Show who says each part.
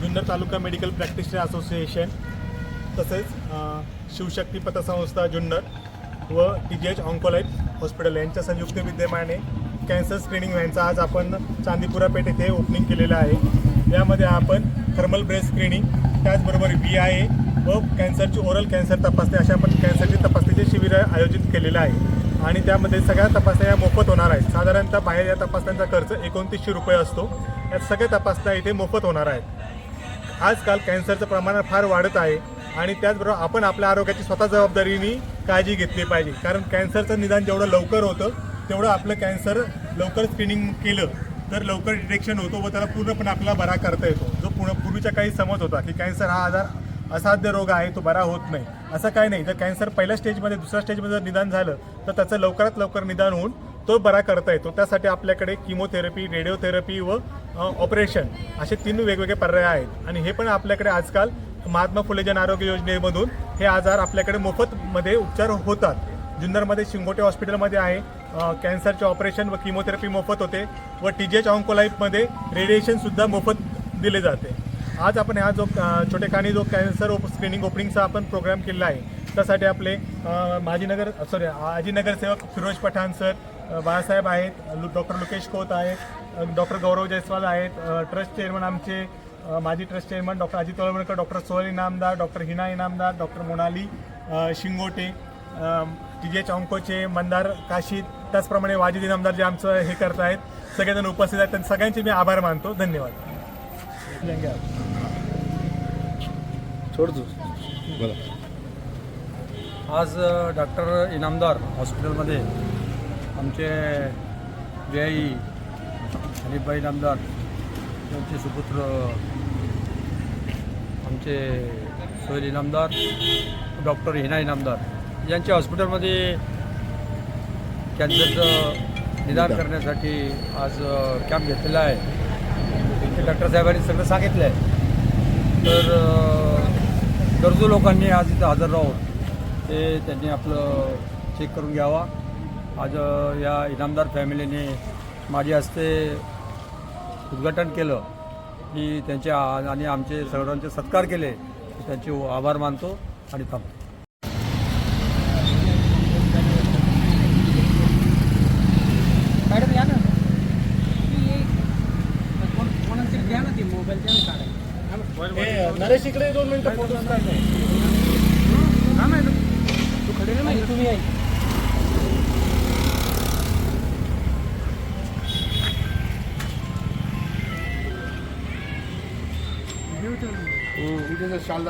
Speaker 1: Junnar taluka medical practitioner association तसेच शिवशक्ती पतसंस्था जुन्नर व T G H Oncolife hospital यांच्या संयुक्त विद्यमाने कॅन्सर स्क्रीनिंग व्हॅनचा आज आपण चांदीपुरा पेठ येथे ओपनिंग केलेलं आहे. यामध्ये आपण थर्मल ब्रेस्ट स्क्रीनिंग त्याचबरोबर बी आय ए व कॅन्सरची ओरल कॅन्सर तपासणी अशा आपण कॅन्सरची तपासणीचे शिबिर आयोजित केलेलं आहे. आणि त्यामध्ये सगळ्या तपासण्या या मोफत होणार आहेत. साधारणतः बाहेर या तपासण्यांचा खर्च एकोणतीसशे रुपये असतो. यात सगळ्या तपासण्या इथे मोफत होणार आहेत. आजकाल कॅन्सरचं प्रमाण फार वाढत आहे आणि त्याचबरोबर आपण आपल्या आरोग्याची स्वतः जबाबदारीने काळजी घेतली पाहिजे. कारण कॅन्सरचं निदान जेवढं लवकर होतं तेवढं आपलं कॅन्सर लवकर स्क्रीनिंग केलं तर लवकर डिटेक्शन होतो व त्याला पूर्णपणे आपल्याला बरा करता येतो. जो पूर्वीच्या काही समज होता की कॅन्सर हा आजार असाध्य रोग आहे तो बरा होत नाही. असं काही नाही. जर कॅन्सर पहिल्या स्टेजमध्ये दुसऱ्या स्टेजमध्ये जर निदान झालं तर त्याचं लवकरात लवकर निदान होऊन तो बरा करता येतो. त्यासाठी आपल्याकडे किमोथेरपी रेडिओथेरपी व ऑपरेशन असे तीन वेगवेगळे पर्याय आहेत. आणि हे पण आपल्याकडे आजकाल महात्मा फुले जन आरोग्य योजनेमधून हे आजार आपल्याकडे मोफतमध्ये उपचार होतात. जुन्नरमध्ये शिंगोटे हॉस्पिटलमध्ये आहे. कॅन्सरचे ऑपरेशन व किमोथेरपी मोफत होते. व टी जी एच ऑन्कोलाईफमध्ये रेडिएशनसुद्धा मोफत दिले जाते. आज आपण हा जो छोटे छोटेखानी जो कॅन्सर ओप स्क्रीनिंग ओपनिंगचा आपण प्रोग्राम केला आहे त्यासाठी आपले माजी माजीनगर सॉरी आजीनगर सेवक फिरोज पठाण सर बाळासाहेब आहेत लु- डॉक्टर लोकेश खोत आहेत डॉक्टर गौरव जयस्वाल आहेत ट्रस्ट चेअरमन आमचे माजी trust chairman doctor Ajit Talwankar doctor Sohal Inamdar doctor Hina Inamdar doctor Monali Shingote T G H ऑंकोचे Mandar Kashid त्याचप्रमाणे वाजिद इनामदार जे आमचं हे करत आहेत सगळेजण उपस्थित आहेत. त्यांचे सगळ्यांचे मी आभार मानतो. धन्यवाद.
Speaker 2: आज डॉक्टर इनामदार हॉस्पिटलमध्ये आमचे व्यायी हनीफबाई इनामदार त्यांचे सुपुत्र आमचे सोहेल इनामदार डॉक्टर हिना इनामदार यांच्या हॉस्पिटलमध्ये कॅन्सरचं निदान करण्यासाठी आज कॅम्प घेतलेला आहे. ते डॉक्टर साहेबांनी सगळं सांगितलं आहे तर गरजू लोकांनी आज इथं हजर राहून ते त्यांनी आपलं चेक करून घ्यावा. आज या इनामदार फॅमिलीने माझ्या हस्ते उद्घाटन केलं. की त्यांचे आणि आमचे सर्वांचे सत्कार केले. त्यांचे आभार मानतो आणि थांबतो.
Speaker 1: नरेश इकडे दोन मिनिटं फोटो
Speaker 3: हा मॅडम तू खडे नाही तुम्ही आहे
Speaker 4: इथे शाल